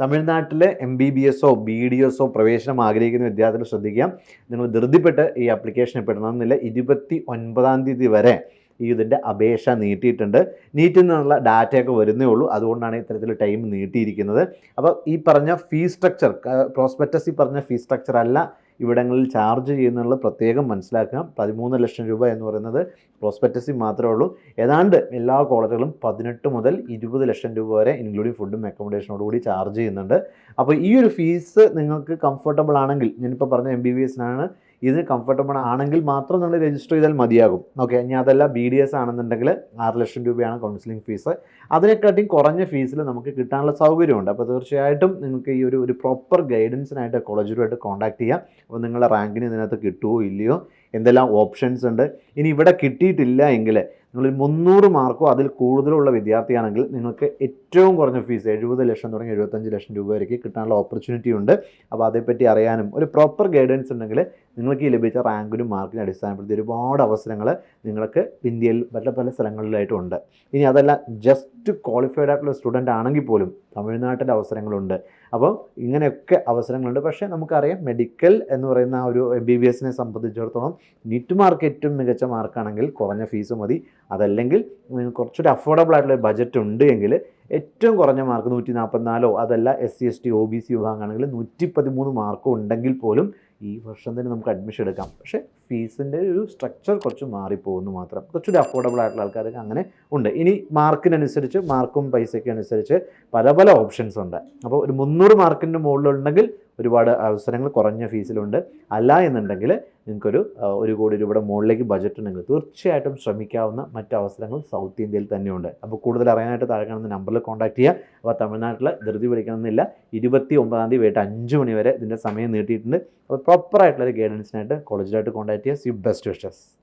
തമിഴ്നാട്ടിലെ M B B എസോ B D എസോ പ്രവേശനം ആഗ്രഹിക്കുന്ന വിദ്യാർത്ഥികൾ ശ്രദ്ധിക്കുക നിങ്ങൾ ധൃതിപ്പെട്ട് ഈ ആപ്ലിക്കേഷൻ പെടണമെന്നില്ല ഇരുപത്തി ഒൻപതാം തീയതി വരെ ഈ ഇതിന്റെ അപേക്ഷ നീട്ടിയിട്ടുണ്ട്. നീറ്റിൽ നിന്നുള്ള ഡാറ്റയൊക്കെ വരുന്നേ ഉള്ളൂ. അതുകൊണ്ടാണ് ഇത്തരത്തിൽ ടൈം നീട്ടിയിരിക്കുന്നത്. അപ്പോൾ ഈ പറഞ്ഞ ഫീസ് സ്ട്രക്ചർ പ്രോസ്പെക്ടസ് ഈ പറഞ്ഞ ഫീസ് സ്ട്രക്ചർ അല്ല. ഇവിടങ്ങളിൽ ചാർജ് ചെയ്യുന്നുള്ള പ്രത്യേകം മനസ്സിലാക്കുക പതിമൂന്ന് ലക്ഷം രൂപ എന്ന് പറയുന്നത് പ്രോസ്പെറ്റസിൽ മാത്രമേ ഉള്ളൂ. ഏതാണ്ട് എല്ലാ കോളേജുകളും പതിനെട്ട് മുതൽ ഇരുപത് ലക്ഷം രൂപ വരെ ഇൻക്ലൂഡിങ് ഫുഡും അക്കോമഡേഷനോട് കൂടി ചാർജ് ചെയ്യുന്നുണ്ട്. അപ്പോൾ ഈ ഒരു ഫീസ് നിങ്ങൾക്ക് കംഫർട്ടബിൾ ആണെങ്കിൽ ഞാനിപ്പോൾ പറഞ്ഞ എം ബി ബി എസിനാണ് ഇതിന് കംഫർട്ടബിൾ ആണെങ്കിൽ മാത്രം നിങ്ങൾ രജിസ്റ്റർ ചെയ്താൽ മതിയാകും. ഓക്കെ ഇനി അതല്ല ബി ഡി എസ് ആണെന്നുണ്ടെങ്കിൽ ആറ് ലക്ഷം രൂപയാണ് കൗൺസിലിംഗ് ഫീസ് അതിനെക്കാട്ടിയും കുറഞ്ഞ ഫീസിൽ നമുക്ക് കിട്ടാനുള്ള സൗകര്യമുണ്ട്. അപ്പോൾ തീർച്ചയായിട്ടും നിങ്ങൾക്ക് ഈ ഒരു ഒരു പ്രോപ്പർ ഗൈഡൻസിനായിട്ട് കോളേജുമായിട്ട് കോൺടാക്ട് ചെയ്യാം. അപ്പോൾ നിങ്ങളുടെ റാങ്കിന് ഇതിനകത്ത് കിട്ടുമോ ഇല്ലയോ? എന്തെല്ലാം ഓപ്ഷൻസ് ഉണ്ട്? ഇനി ഇവിടെ കിട്ടിയിട്ടില്ല എങ്കിൽ നിങ്ങൾ മുന്നൂറ് മാർക്കോ അതിൽ കൂടുതലുള്ള വിദ്യാർത്ഥിയാണെങ്കിൽ നിങ്ങൾക്ക് ഏറ്റവും കുറഞ്ഞ ഫീസ് എഴുപത് ലക്ഷം തുടങ്ങി എഴുപത്തഞ്ച് ലക്ഷം രൂപ വരെ കിട്ടാനുള്ള ഓപ്പർച്യൂണിറ്റി ഉണ്ട്. അപ്പോൾ അതേപ്പറ്റി അറിയാനും ഒരു പ്രോപ്പർ ഗൈഡൻസ് ഉണ്ടെങ്കിൽ നിങ്ങൾക്ക് ലഭിച്ച റാങ്കിനും മാർക്കിനും അടിസ്ഥാനപ്പെടുത്തി ഒരുപാട് അവസരങ്ങൾ നിങ്ങൾക്ക് ഇന്ത്യയിൽ പല പല സ്ഥലങ്ങളിലായിട്ടുണ്ട്. ഇനി അതല്ല ജസ്റ്റ് ക്വാളിഫൈഡ് ആയിട്ടുള്ള സ്റ്റുഡന്റ് ആണെങ്കിൽ പോലും തമിഴ്നാട്ടിൽ അവസരങ്ങളുണ്ട്. അപ്പോൾ ഇങ്ങനെയൊക്കെ അവസരങ്ങളുണ്ട്. പക്ഷേ നമുക്കറിയാം മെഡിക്കൽ എന്ന് പറയുന്ന ഒരു എം ബി ബി എസിനെ സംബന്ധിച്ചിടത്തോളം നീറ്റ് മാർക്ക് ഏറ്റവും മികച്ച മാർക്കാണെങ്കിൽ കുറഞ്ഞ ഫീസ് മതി. അതല്ലെങ്കിൽ കുറച്ചൊരു അഫോർഡബിൾ ആയിട്ടുള്ള ബജറ്റ് ഉണ്ട് എങ്കിൽ ഏറ്റവും കുറഞ്ഞ മാർക്ക് നൂറ്റി നാൽപ്പത്തിനാലോ അതല്ല S C S T O B C വിഭാഗമാണെങ്കിൽ നൂറ്റി പതിമൂന്ന് മാർക്കും ഉണ്ടെങ്കിൽ പോലും ഈ വർഷം തന്നെ നമുക്ക് അഡ്മിഷൻ എടുക്കാം. പക്ഷേ ഫീസിന്റെ ഒരു സ്ട്രക്ചർ കുറച്ച് മാറിപ്പോകുന്നു മാത്രം. കുറച്ചുകൂടി അഫോർഡബിൾ ആയിട്ടുള്ള ആൾക്കാർക്ക് അങ്ങനെ ഉണ്ട്. ഇനി മാർക്കിനനുസരിച്ച് മാർക്കും പൈസയ്ക്ക് അനുസരിച്ച് പല പല ഓപ്ഷൻസ് ഉണ്ട്. അപ്പോൾ ഒരു മുന്നൂറ് മാർക്കിന്റെ മുകളിലുണ്ടെങ്കിൽ ഒരുപാട് അവസരങ്ങൾ കുറഞ്ഞ ഫീസിലുണ്ട്. അല്ല എന്നുണ്ടെങ്കിൽ നിങ്ങൾക്കൊരു ഒരു കോടി രൂപയുടെ മുകളിലേക്ക് ബജറ്റ് ഉണ്ടെങ്കിൽ തീർച്ചയായിട്ടും ശ്രമിക്കാവുന്ന മറ്റു അവസരങ്ങൾ സൗത്ത് ഇന്ത്യയിൽ തന്നെയുണ്ട്. അപ്പോൾ കൂടുതൽ അറിയാനായിട്ട് താഴെ കാണുന്ന നമ്പറിൽ കോൺടാക്ട് ചെയ്യുക. അപ്പോൾ തമിഴ്നാട്ടിൽ ധൃതി പിടിക്കണമെന്നില്ല. ഇരുപത്തി ഒമ്പതാം തീയതി വൈകിട്ട് അഞ്ച് മണി വരെ ഇതിന്റെ സമയം നീട്ടിയിട്ടുണ്ട്. അപ്പോൾ പ്രോപ്പറായിട്ടുള്ള ഒരു ഗൈഡൻസിനായിട്ട് കോളേജിലായിട്ട് കോൺടാക്ട് ചെയ്യുക. സി ബെസ്റ്റ് വിഷസ്